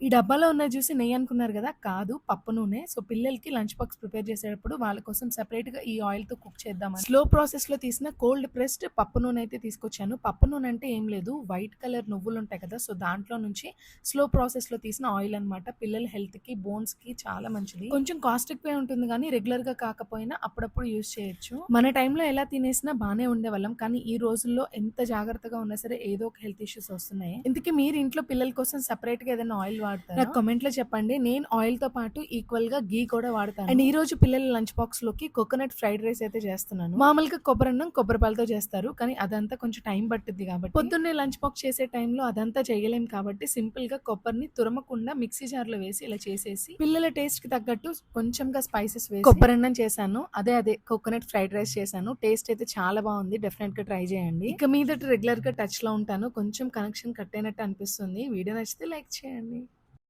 ఈ డబ్బాలో ఉన్నది చూసి నెయ్యి అనుకున్నారు కదా కాదు పప్పు నూనె. సో పిల్లలకి లంచ్ బాక్స్ ప్రిపేర్ చేసేటప్పుడు వాళ్ళ కోసం సెపరేట్గా ఈ ఆయిల్తో కుక్ చేద్దామని. స్లో ప్రాసెస్లో తీసిన కోల్డ్ ప్రెస్డ్ పప్పు నూనె అయితే తీసుకొచ్చాను. పప్పు నూనె అంటే ఏం లేదు వైట్ కలర్ నువ్వులు ఉంటాయి కదా సో దాంట్లో నుంచి స్లో ప్రాసెస్లో తీసిన ఆయిల్ అన్నమాట. పిల్లల హెల్త్కి బోన్స్కి చాలా మంచిది. కొంచెం కాస్ట్ పే ఉంటుంది కానీ రెగ్యులర్గా కాకపోయినా అప్పుడప్పుడు యూజ్ చేయొచ్చు. మన టైంలో ఎలా తినేసినా బాగానే ఉండేవాళ్ళం కానీ ఈ రోజుల్లో ఎంత జాగ్రత్తగా ఉన్నా సరే ఏదో ఒక హెల్త్ ఇష్యూస్ వస్తున్నాయి. ఇంతకీ మీరు ఇంట్లో పిల్లల కోసం సెపరేట్గా ఏదైనా ఆయిల్ వాడతారు? నాకు కామెంట్లో చెప్పండి. నేను ఆయిల్తో పాటు ఈక్వల్గా గీ కూడా వాడతాను. అండ్ ఈ రోజు పిల్లల లంచ్ బాక్స్లోకి కోకోనట్ ఫ్రైడ్ రైస్ అయితే చేస్తున్నాను. మామూలుగా కొబ్బరి అన్నం కొబ్బరి పాలతో చేస్తారు. కానీ అదంతా కొంచెం టైం పట్టుద్ది కాబట్టి. పొద్దున్నే లంచ్ బాక్స్ చేసే టైంలో అదంతా చేయలేం కాబట్టి సింపుల్గా కొబ్బరిని తురమకుండా మిక్సీ జార్లో వేసి ఇలా చేసేసి పిల్లల టేస్ట్కి తగ్గట్టు కొంచెంగా స్పైసెస్ వేసి కొబ్బరి అన్నం చేశాను. అదే అదే కోకోనట్ ఫ్రైడ్ రైస్ చేశాను. టేస్ట్ అయితే చాలా బాగుంది. డెఫినెట్గా ట్రై చేయండి. ఇక మీదట రెగ్యులర్గా టచ్లో ఉంటాను. కొంచెం కనెక్షన్ కట్ అయినట్టు అనిపిస్తుంది. వీడియో నచ్చితే లైక్ చేయండి.